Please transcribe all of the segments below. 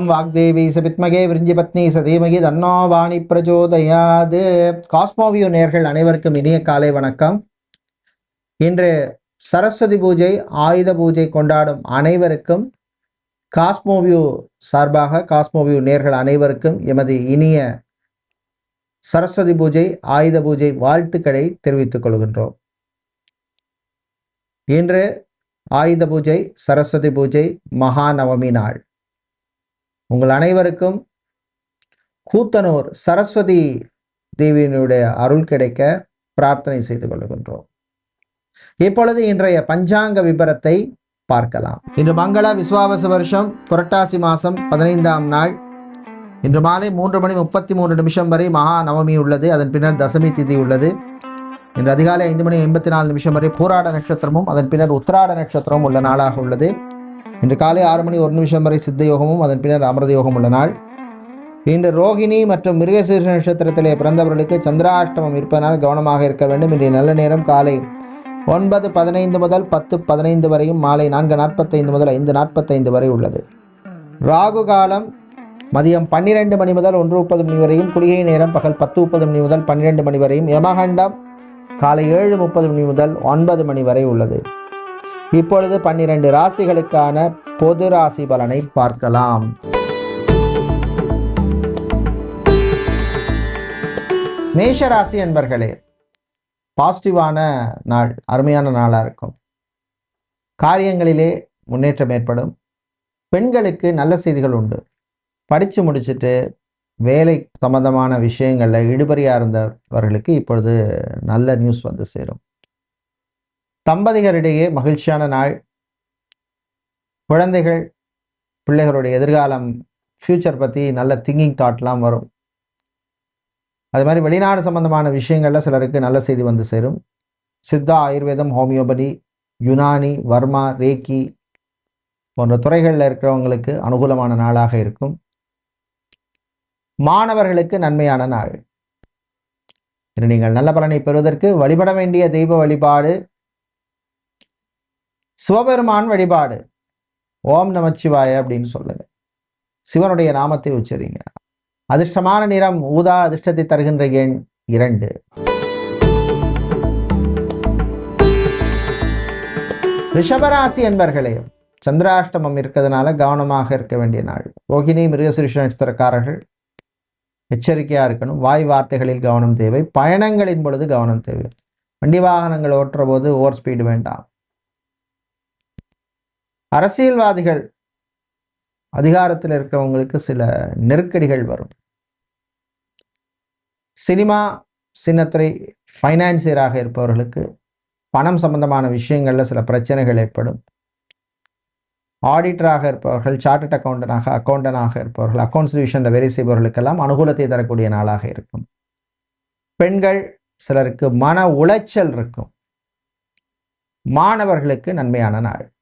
ஓம் வாக்தேவி சபித்மகே விரிஞ்சி பத்னி சதீமகி தன்னோ வாணி பிரஜோதயாது. காஸ்மோவியோ நேர்கள் அனைவருக்கும் இனிய காலை வணக்கம். இன்று சரஸ்வதி பூஜை ஆயுத பூஜை கொண்டாடும் அனைவருக்கும் காஸ்மோவியூ சார்பாக காஸ்மோவியூ நேர்கள் அனைவருக்கும் எமது இனிய சரஸ்வதி பூஜை ஆயுத பூஜை வாழ்த்துக்களை தெரிவித்துக் கொள்கின்றோம். இன்று ஆயுத பூஜை சரஸ்வதி பூஜை மகாநவமி நாள். உங்கள் அனைவருக்கும் கூத்தனூர் சரஸ்வதி தேவியினுடைய அருள் கிடைக்க பிரார்த்தனை செய்து கொள்கின்றோம். இப்பொழுது இன்றைய பஞ்சாங்க விபரத்தை பார்க்கலாம். இன்று மங்கள விஸ்வாவச வருஷம் புரட்டாசி மாதம் பதினைந்தாம் நாள். இன்று மாலை மூன்று மணி முப்பத்தி மூன்று நிமிஷம் வரை மகா நவமி உள்ளது அதன் பின்னர் தசமி திதி உள்ளது. இன்று அதிகாலை ஐந்து மணி எண்பத்தி நாலு நிமிஷம் வரை பூராட நட்சத்திரமும் அதன் பின்னர் உத்திராட நட்சத்திரமும் உள்ள நாளாக உள்ளது. இன்று காலை ஆறு மணி ஒரு நிமிஷம் வரை சித்த யோகமும் அதன் பின்னர் அமிர்த யோகம் உள்ள நாள். இன்று ரோகிணி மற்றும் மிருகசீர்ஷ நட்சத்திரத்திலே பிறந்தவர்களுக்கு சந்திராஷ்டமம் இருப்பதனால் கவனமாக இருக்க வேண்டும். இன்றைய நல்ல நேரம் காலை ஒன்பது பதினைந்து முதல் பத்து பதினைந்து வரையும் மாலை நான்கு நாற்பத்தைந்து முதல் ஐந்து நாற்பத்தைந்து வரை உள்ளது. ராகு காலம் மதியம் பன்னிரெண்டு மணி முதல் ஒன்று முப்பது மணி வரையும் குளிகை நேரம் பகல் பத்து முப்பது மணி முதல் பன்னிரெண்டு மணி வரையும் யமகண்டம் காலை ஏழு முப்பது மணி முதல் ஒன்பது மணி வரை உள்ளது. இப்பொழுது பன்னிரண்டு ராசிகளுக்கான பொது ராசி பலனை பார்க்கலாம். மேஷ ராசி என்பர்களே பாசிட்டிவான நாள் அருமையான நாளாக இருக்கும். காரியங்களிலே முன்னேற்றம் ஏற்படும். பெண்களுக்கு நல்ல செய்திகள் உண்டு. படித்து முடிச்சுட்டு வேலை சம்பந்தமான விஷயங்களில் இடுபறியாக இருந்தவர்களுக்கு இப்பொழுது நல்ல நியூஸ் வந்து சேரும். தம்பதிகளிடையே மகிழ்ச்சியான நாள். குழந்தைகள் பிள்ளைகளுடைய எதிர்காலம் ஃப்யூச்சர் பற்றி நல்ல திங்கிங் தாட்லாம் வரும். அது மாதிரி வெளிநாடு சம்பந்தமான விஷயங்களில் சிலருக்கு நல்ல செய்தி வந்து சேரும். சித்தா ஆயுர்வேதம் ஹோமியோபதி யுனானி வர்மா ரேக்கி போன்ற துறைகளில் இருக்கிறவங்களுக்கு அனுகூலமான நாளாக இருக்கும். மாணவர்களுக்கு நன்மையான நாள். நீங்கள் நல்ல பலனை பெறுவதற்கு வழிபட வேண்டிய தெய்வ வழிபாடு சிவபெருமான் வழிபாடு. ஓம் நமச்சிவாய அப்படின்னு சொல்லுங்க சிவனுடைய நாமத்தை உச்சரிங்க. அதிர்ஷ்டமான நிறம் ஊதா அதிர்ஷ்டத்தை தருகின்ற எண் இரண்டு. ரிஷபராசி என்பர்களே சந்திராஷ்டமம் இருக்கிறதுனால கவனமாக இருக்க வேண்டிய நாள். ரோகிணி மிருகசிருஷ நட்சத்திரக்காரர்கள் எச்சரிக்கையாக இருக்கணும். வாய் வார்த்தைகளில் கவனம் தேவை. பயணங்களின் பொழுது கவனம் தேவை. வண்டி வாகனங்கள் ஓட்டுற போது ஓவர் ஸ்பீடு வேண்டாம். அரசியல்வாதிகள் அதிகாரத்தில் இருக்கிறவங்களுக்கு சில நெருக்கடிகள் வரும். சினிமா சின்னத்துறை ஃபைனான்சியராக இருப்பவர்களுக்கு பணம் சம்பந்தமான விஷயங்களில் சில பிரச்சனைகள் ஏற்படும். ஆடிட்டராக இருப்பவர்கள் சார்ட்டட் அக்கௌண்டனாக அக்கௌண்டனாக இருப்பவர்கள் அக்கௌண்ட்ஸ் டிவிஷனில் வேலை செய்பவர்களுக்கெல்லாம் அனுகூலத்தை தரக்கூடிய நாளாக இருக்கும். பெண்கள் சிலருக்கு மன உளைச்சல் இருக்கும். மாணவர்களுக்கு நன்மையான நாள்.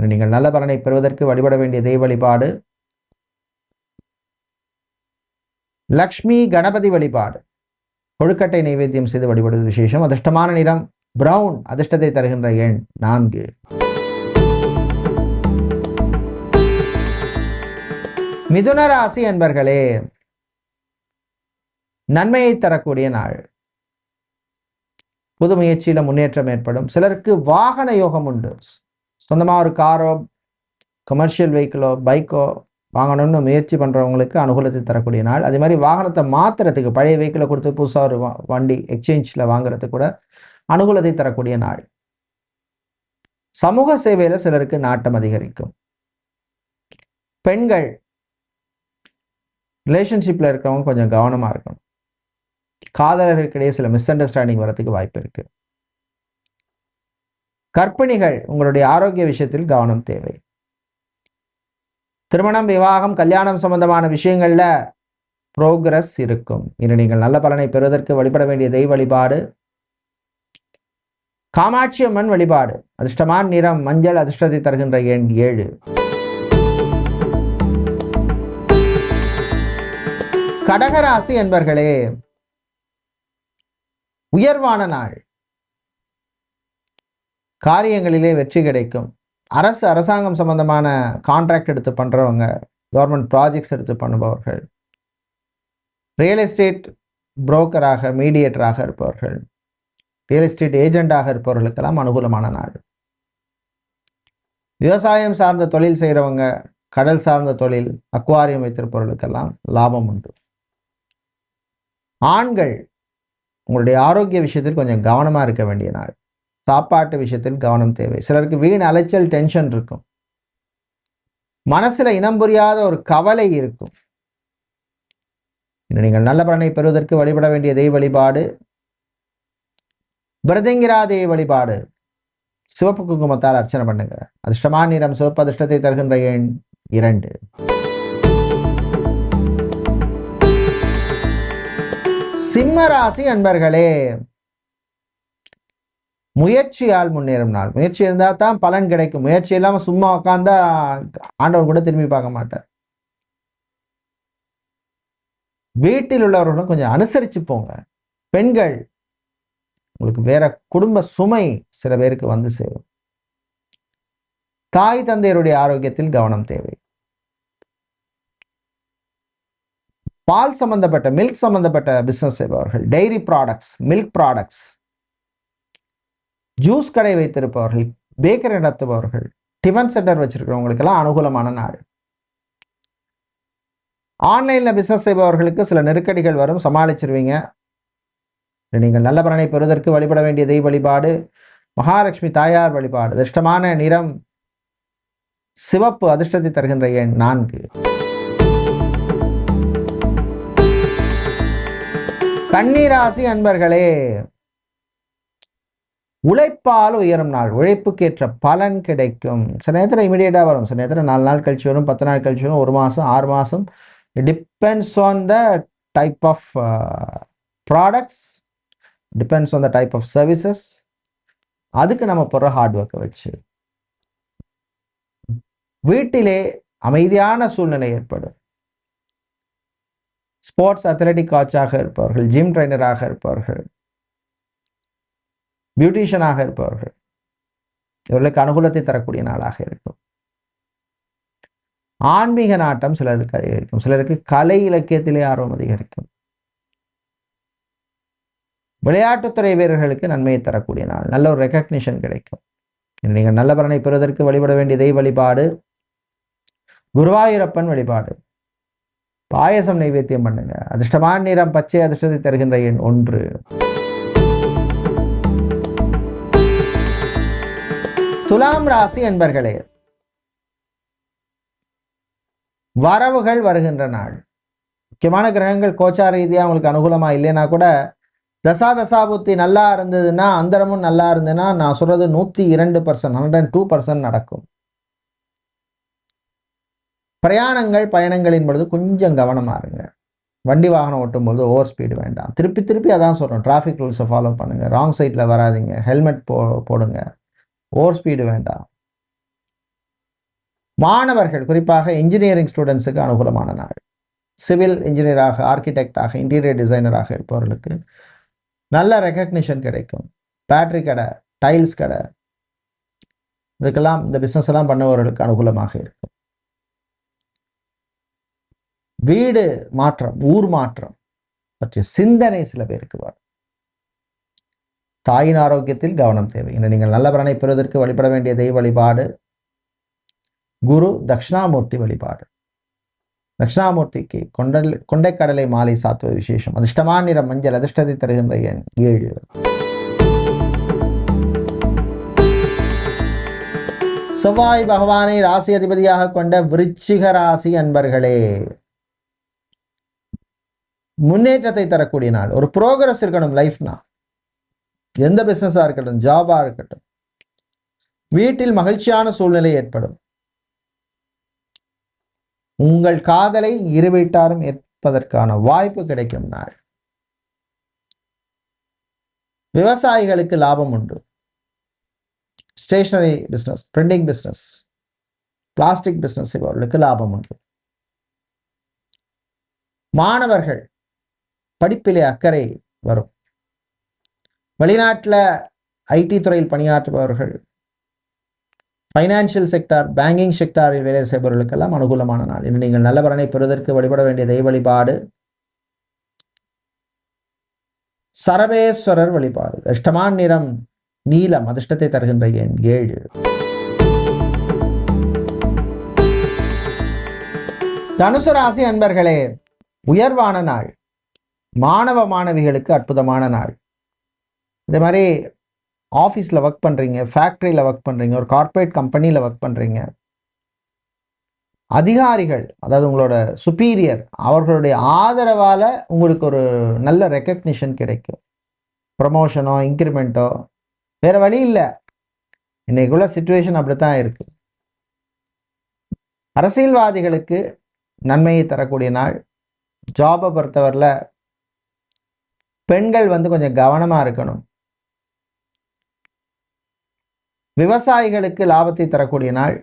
நீங்கள் நல்ல பலனை பெறுவதற்கு வழிபட வேண்டிய தெய்வ வழிபாடு. லக்ஷ்மி கணபதி வழிபாடு. கொழுக்கட்டை நைவேத்தியம் செய்து வழிபடுவது விசேஷம். அதிர்ஷ்டமான நிறம் பிரவுன் அதிர்ஷ்டத்தை தருகின்ற எண் நான்கு. மிதுன ராசி என்பர்களே நன்மையை தரக்கூடிய நாள். புது முயற்சியில முன்னேற்றம் ஏற்படும். சிலருக்கு வாகன யோகம் உண்டு. சொந்தமாக ஒரு காரோ கமர்ஷியல் வெஹிக்கிளோ பைக்கோ வாங்கணும்னு முயற்சி பண்ணுறவங்களுக்கு அனுகூலத்தை தரக்கூடிய நாள். அதே மாதிரி வாகனத்தை மாற்றுறதுக்கு பழைய வெஹிக்கிளை கொடுத்து புதுசாக ஒரு வா- வண்டி எக்ஸ்சேஞ்சில் வாங்குறதுக்கு கூட அனுகூலத்தை தரக்கூடிய நாள். சமூக சேவையில் சிலருக்கு நாட்டம் அதிகரிக்கும். பெண்கள் ரிலேஷன்ஷிப்பில் இருக்கிறவங்க கொஞ்சம் கவனமாக இருக்கணும். காதலர்களுக்கிடையே சில மிஸ் அண்டர்ஸ்டாண்டிங் வரதுக்கு வாய்ப்பு இருக்குது கர்ப்பிணிகள் உங்களுடைய ஆரோக்கிய விஷயத்தில் கவனம் தேவை. திருமணம் விவாகம் கல்யாணம் சம்பந்தமான விஷயங்கள்ல ப்ரோக்ரஸ் இருக்கும். இன்று நீங்கள் நல்ல பலனை பெறுவதற்கு வழிபட வேண்டிய தெய்வ வழிபாடு. காமாட்சி அம்மன் வழிபாடு. அதிர்ஷ்டமான நிறம் மஞ்சள் அதிர்ஷ்டத்தை தருகின்ற எண் ஏழு. கடகராசி என்பர்களே உயர்வான நாள். காரியங்களிலே வெற்றி கிடைக்கும். அரசு அரசாங்கம் சம்பந்தமான கான்ட்ராக்ட் எடுத்து பண்ணுறவங்க கவர்மெண்ட் ப்ராஜெக்ட்ஸ் எடுத்து பண்ணுபவர்கள் ரியல் எஸ்டேட் புரோக்கராக மீடியேட்டராக இருப்பவர்கள் ரியல் எஸ்டேட் ஏஜெண்டாக இருப்பவர்களுக்கெல்லாம் அனுகூலமான நாள் விவசாயம் சார்ந்த தொழில் செய்கிறவங்க கடல் சார்ந்த தொழில் அக்வாரியம் வைத்திருப்பவர்களுக்கெல்லாம் லாபம் உண்டு. ஆண்கள் உங்களுடைய ஆரோக்கிய விஷயத்தில் கொஞ்சம் கவனமாக இருக்க வேண்டிய நாள். சாப்பாட்டு விஷயத்தில் கவனம் தேவை. சிலருக்கு வீண் அலைச்சல் டென்ஷன் இருக்கும். மனசுல இனம் புரியாத ஒரு கவலை இருக்கும். நீங்கள் நல்ல பலனை பெறுவதற்கு வழிபட வேண்டிய தெய்வ வழிபாடு பிரதங்கிரா தெய்வ வழிபாடு சிவப்பு குங்குமத்தால் அர்ச்சனை பண்ணுங்க. அதிர்ஷ்டமான நிறம் சிவப்பு அதிர்ஷ்டத்தை தருகின்ற எண் இரண்டு. சிம்ம ராசி அன்பர்களே முயற்சியால் முன்னேறும் நாள். முயற்சி இருந்தால் தான் பலன் கிடைக்கும். முயற்சி இல்லாமல் சும்மா உட்காந்தா ஆண்டவன் கூட திரும்பி பார்க்க மாட்டார். வீட்டில் உள்ளவர்களும் கொஞ்சம் அனுசரிச்சு போங்க. பெண்கள் உங்களுக்கு வேற குடும்ப சுமை சில பேருக்கு வந்து சேரும். தாய் தந்தையருடைய ஆரோக்கியத்தில் கவனம் தேவை. பால் சம்பந்தப்பட்ட மில்க் சம்பந்தப்பட்ட பிசினஸ் செய்பவர்கள் dairy products milk products juice கடை வைத்திருப்பவர்கள் பேக்கரி நடத்துபவர்கள் டிஃபன் சென்டர் வச்சிருக்கிறவங்களுக்கெல்லாம் அனுகூலமான நாடு. ஆன்லைனில் பிஸ்னஸ் செய்பவர்களுக்கு சில நெருக்கடிகள் வரும் சமாளிச்சிருவீங்க. நீங்கள் நல்ல பலனை பெறுவதற்கு வழிபட வேண்டிய தெய்வ வழிபாடு மகாலட்சுமி தாயார் வழிபாடு அதிர்ஷ்டமான நிறம் சிவப்பு அதிர்ஷ்டத்தை தருகின்ற எண் நான்கு. கன்னிராசி அன்பர்களே உழைப்பால் உயரும் நாள் உழைப்புக்கேற்ற பலன் கிடைக்கும். சில நேரத்தில் இமீடியட்டாக வரும். சில நேரத்தில் நாலு நாள் கழிச்சு வரும் பத்து நாள் கழிச்சு வரும் ஒரு மாதம் ஆறு மாதம் depends on the type of products depends on the type of services அதுக்கு நம்ம போடுற ஹார்ட் ஒர்க்கை வச்சு. வீட்டிலே அமைதியான சூழ்நிலை ஏற்படும். ஸ்போர்ட்ஸ் அத்லட்டிக் கோச்சாக இருப்பவர்கள் ஜிம் ட்ரைனராக இருப்பவர்கள் பியூட்டிஷியனாக இருப்பவர்கள். இவர்களுக்கு அனுகூலத்தை தரக்கூடிய நாளாக இருக்கும். ஆன்மீக நாட்டம் சிலருக்கு அதிகரிக்கும். சிலருக்கு கலை இலக்கியத்திலே ஆர்வம் அதிகரிக்கும். விளையாட்டுத்துறை வீரர்களுக்கு நன்மையை தரக்கூடிய நாள். நல்ல ஒரு ரெக்கக்னிஷன் கிடைக்கும். நீங்கள் நல்ல பலனை பெறுவதற்கு வழிபட வேண்டிய தெய்வ வழிபாடு குருவாயூரப்பன் வழிபாடு பாயசம் நைவேத்தியம் பண்ணுங்க. அதிர்ஷ்டமான நிறம் பச்சை அதிர்ஷ்டத்தை தருகின்ற எண் ஒன்று. துலாம் ராசி என்பர்களே வரவுகள் வருகின்ற நாள். முக்கியமான கிரகங்கள் கோச்சார ரீதியாக உங்களுக்கு அனுகூலமா இல்லைன்னா கூட தசா தசாபுத்தி நல்லா இருந்ததுன்னா அந்தரமும் நல்லா இருந்ததுன்னா நான் சொல்றது நூத்தி இரண்டு பர்சன்ட் ஹண்ட்ரட் டூ பர்சன்ட் நடக்கும். பிரயாணங்கள் பயணங்களின் பொழுது கொஞ்சம் கவனமாக இருங்க. வண்டி வாகனம் ஓட்டும் பொழுது ஓவர் ஸ்பீடு வேண்டாம். திருப்பி திருப்பி அதான் சொல்கிறோம் டிராஃபிக் ரூல்ஸை ஃபாலோ பண்ணுங்கள் ராங் சைடில் வராதிங்க. ஹெல்மெட் போ போடுங்க. ஓவர் ஸ்பீடு வேண்டாம். மாணவர்கள் குறிப்பாக இன்ஜினியரிங் ஸ்டூடெண்ட்ஸுக்கு அனுகூலமான நாள். சிவில் இன்ஜினியராக ஆர்கிடெக்டாக இன்டீரியர் டிசைனராக இருப்பவர்களுக்கு நல்ல ரெக்கக்னிஷன் கிடைக்கும். பேட்ரி கடை டைல்ஸ் கடை இதுக்கெல்லாம் இந்த பிஸ்னஸ் எல்லாம் பண்ணுபவர்களுக்கு அனுகூலமாக இருக்கும். வீடு மாற்றம் ஊர் மாற்றம் பற்றிய சிந்தனை சில பேருக்கு வரும். தாயின் ஆரோக்கியத்தில் கவனம் தேவை. இன்று நீங்கள் நல்ல பலனை பெறுவதற்கு வழிபட வேண்டிய தெய்வ வழிபாடு குரு தட்சிணாமூர்த்தி வழிபாடு. தட்சிணாமூர்த்திக்கு கொண்டல் கொண்டைக்கடலை மாலை சாத்துவது விசேஷம். அதிர்ஷ்டமான நிறம் மஞ்சள் அதிர்ஷ்டத்தை தருகின்ற எண் ஏழு. செவ்வாய் பகவானை ராசி அதிபதியாக கொண்ட விருச்சிக ராசி அன்பர்களே முன்னேற்றத்தை தரக்கூடிய நாள். ஒரு ப்ரோக்ரஸ் இருக்கணும் லைஃப்னா எந்த பிஸ்னஸாக இருக்கட்டும் ஜாபாக இருக்கட்டும் வீட்டில் மகிழ்ச்சியான சூழ்நிலை ஏற்படும். உங்கள் காதலை இரு வீட்டாரும் ஏற்பதற்கான வாய்ப்பு கிடைக்கும் நாள். விவசாயிகளுக்கு லாபம் உண்டு. Stationery business printing business plastic business இவர்களுக்கு லாபம் உண்டு. மாணவர்கள் படிப்பிலே அக்கறை வரும். வெளிநாட்டில் ஐடி துறையில் பணியாற்றுபவர்கள் ஃபைனான்சியல் செக்டார் பேங்கிங் செக்டாரில் வேலை செய்பவர்களுக்கெல்லாம் அனுகூலமான நாள். இன்று நீங்கள் நல்ல பலனை பெறுவதற்கு வழிபட வேண்டிய தெய்வ வழிபாடு சரவேஸ்வரர் வழிபாடு. அஷ்டமான் நிறம் நீலம் அதிர்ஷ்டத்தை தருகின்ற எண் ஏழு. தனுசு ராசி அன்பர்களே உயர்வான நாள் மாணவ மாணவிகளுக்கு அற்புதமான நாள். இந்த மாதிரி ஆஃபீஸில் ஒர்க் பண்ணுறீங்க ஃபேக்ட்ரியில் ஒர்க் பண்ணுறீங்க ஒரு கார்ப்பரேட் கம்பெனியில் ஒர்க் பண்ணுறீங்க அதிகாரிகள் அதாவது உங்களோட சுப்பீரியர் அவர்களுடைய ஆதரவால் உங்களுக்கு ஒரு நல்ல ரெக்கக்னிஷன் கிடைக்கும். ப்ரமோஷனோ இன்க்ரிமெண்ட்டோ வேறு வழி இல்லை. இன்றைக்குள்ள சுச்சுவேஷன் அப்படி தான் இருக்குது அரசியல்வாதிகளுக்கு நன்மையை தரக்கூடிய நாள். ஜாபை பொறுத்தவரையில் பெண்கள் வந்து கொஞ்சம் கவனமாக இருக்கணும். விவசாயிகளுக்கு லாபத்தை தரக்கூடிய நாள்.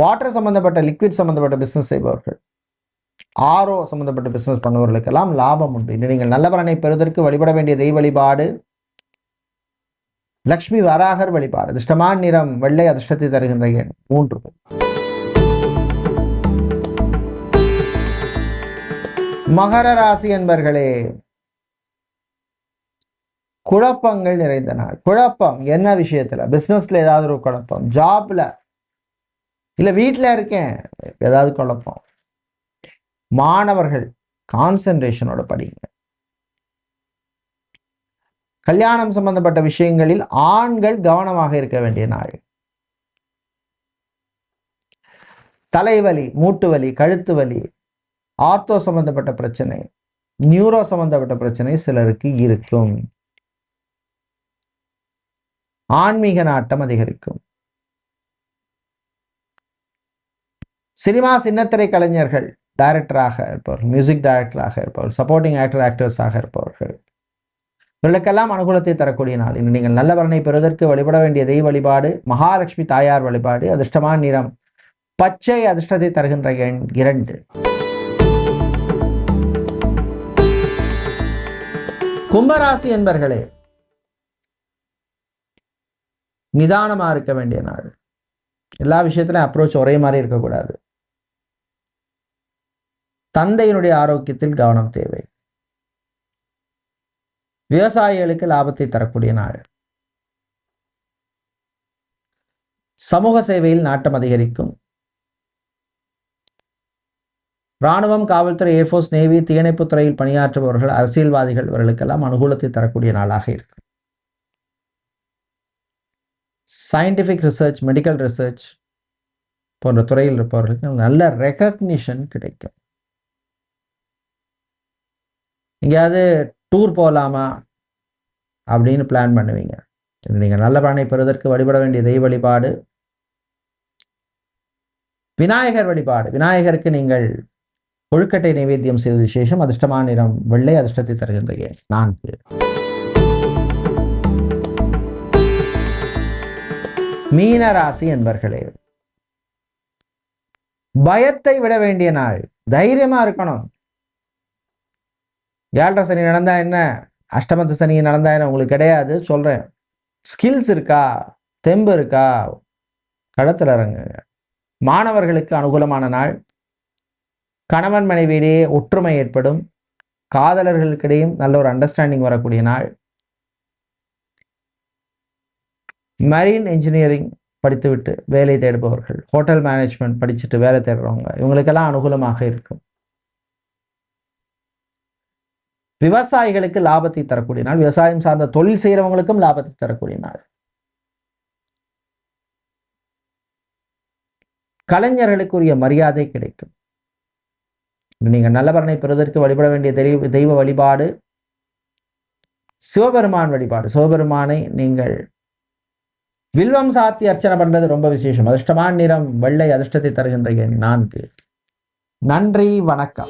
வாட்டர் சம்பந்தப்பட்ட லிக்விட் சம்பந்தப்பட்ட பிஸ்னஸ் செய்பவர்கள். ஆரோ சம்பந்தப்பட்ட பிஸ்னஸ் பண்ணுவவர்களுக்கெல்லாம் லாபம் உண்டு. இன்று நீங்கள் நல்ல பலனை பெறுவதற்கு வழிபட வேண்டிய தெய்வ வழிபாடு. லக்ஷ்மி வராகர் வழிபாடு. அதிர்ஷ்டமான நிறம் வெள்ளை அதிர்ஷ்டத்தை தருகின்ற எண் மூன்று. மகர ராசி என்பர்களே குழப்பங்கள் நிறைந்த நாள். குழப்பம் என்ன விஷயத்துல? பிசினஸ்ல ஏதாவது ஒரு குழப்பம். ஜாப்ல இல்ல வீட்டில் இருக்கேன் ஏதாவது குழப்பம். மாணவர்கள் கான்சன்ட்ரேஷனோட படிங்க. கல்யாணம் சம்பந்தப்பட்ட விஷயங்களில் ஆண்கள் கவனமாக இருக்க வேண்டிய நாள். தலைவலி மூட்டு வலி கழுத்து வலி ஆர்த்தோ சம்பந்தப்பட்ட பிரச்சனை நியூரோ சம்பந்தப்பட்ட பிரச்சனை சிலருக்கு இருக்கும். ஆன்மீக நாட்டம் அதிகரிக்கும். சினிமா சின்னத்திரை கலைஞர்கள் டைரக்டராக இருப்பவர்கள் மியூசிக் டைரக்டராக இருப்பவர்கள் சப்போர்ட்டிங் ஆக்டர் ஆக்டர்ஸாக இருப்பவர்கள். இவர்களுக்கெல்லாம் அனுகூலத்தை தரக்கூடிய நாள். இன்று நீங்கள் நல்ல வரனை பெறுவதற்கு வழிபட வேண்டிய தெய்வ வழிபாடு மகாலட்சுமி தாயார் வழிபாடு அதிர்ஷ்டமான நிறம் பச்சை அதிர்ஷ்டத்தை தருகின்ற எண் இரண்டு. கும்பராசி என்பர்களே நிதானமா இருக்க வேண்டிய நாள். எல்லா விஷயத்திலும் அப்ரோச் ஒரே மாதிரி இருக்கக்கூடாது. தந்தையினுடைய ஆரோக்கியத்தில் கவனம் தேவை. விவசாயிகளுக்கு லாபத்தை தரக்கூடிய நாள். சமூக சேவையில் நாட்டம் அதிகரிக்கும். இராணுவம் காவல்துறை ஏர்ஃபோர்ஸ் நேவி தீயணைப்பு துறையில் பணியாற்றுபவர்கள் அரசியல்வாதிகள் இவர்களுக்கெல்லாம் அனுகூலத்தை தரக்கூடிய நாளாக இருக்கும் சயின்டிஃபிக் ரிசர்ச் மெடிக்கல் ரிசர்ச் போன்ற துறையில் இருப்பவர்களுக்கு நல்ல ரெக்கக்னிஷன் கிடைக்கும். எங்கேயாவது டூர் போகலாமா அப்படின்னு பிளான் பண்ணுவீங்க. நீங்கள் நல்ல பலனை பெறுவதற்கு வழிபட வேண்டிய தெய்வ வழிபாடு விநாயகர் வழிபாடு. விநாயகருக்கு நீங்கள் கொழுக்கட்டை நைவேத்தியம் செய்த விசேஷம். அதிர்ஷ்டமான நிறம் வெள்ளை அதிர்ஷ்டத்தை தருகின்ற நான்கு மீனராசி என்பர்களே பயத்தை விட வேண்டிய நாள் தைரியமா இருக்கணும். ஏழரை சனி நடந்தா என்ன? அஷ்டமத்து சனி நடந்தா என்ன? உங்களுக்கு கிடையாது. சொல்றேன். ஸ்கில்ஸ் இருக்கா? தெம்பு இருக்கா? களத்தில் இறங்குங்க. மாணவர்களுக்கு அனுகூலமான நாள். கணவன் மனைவியிடையே ஒற்றுமை ஏற்படும். காதலர்களுக்கிடையும் நல்ல ஒரு அண்டர்ஸ்டாண்டிங் வரக்கூடிய நாள். மரீன் இன்ஜினியரிங் படித்துவிட்டு வேலை தேடுபவர்கள் ஹோட்டல் மேனேஜ்மெண்ட் படிச்சுட்டு வேலை தேடுறவங்க இவங்களுக்கெல்லாம் அனுகூலமாக இருக்கும். விவசாயிகளுக்கு லாபத்தை தரக்கூடிய நாள் விவசாயம் சார்ந்த தொழில் செய்கிறவங்களுக்கும் லாபத்தை தரக்கூடிய நாள். கலைஞர்களுக்குரிய மரியாதை கிடைக்கும். நீங்கள் நல்லபரனை பெறுவதற்கு வழிபட வேண்டிய தெய்வ தெய்வ வழிபாடு சிவபெருமான் வழிபாடு. சிவபெருமானை நீங்கள் வில்வம் சாத்தி அர்ச்சனை பண்றது ரொம்ப விசேஷம். அதிர்ஷ்டமான நிறம் வெள்ளை அதிர்ஷ்டத்தை தருகின்ற எண் நான்கு. நன்றி வணக்கம்.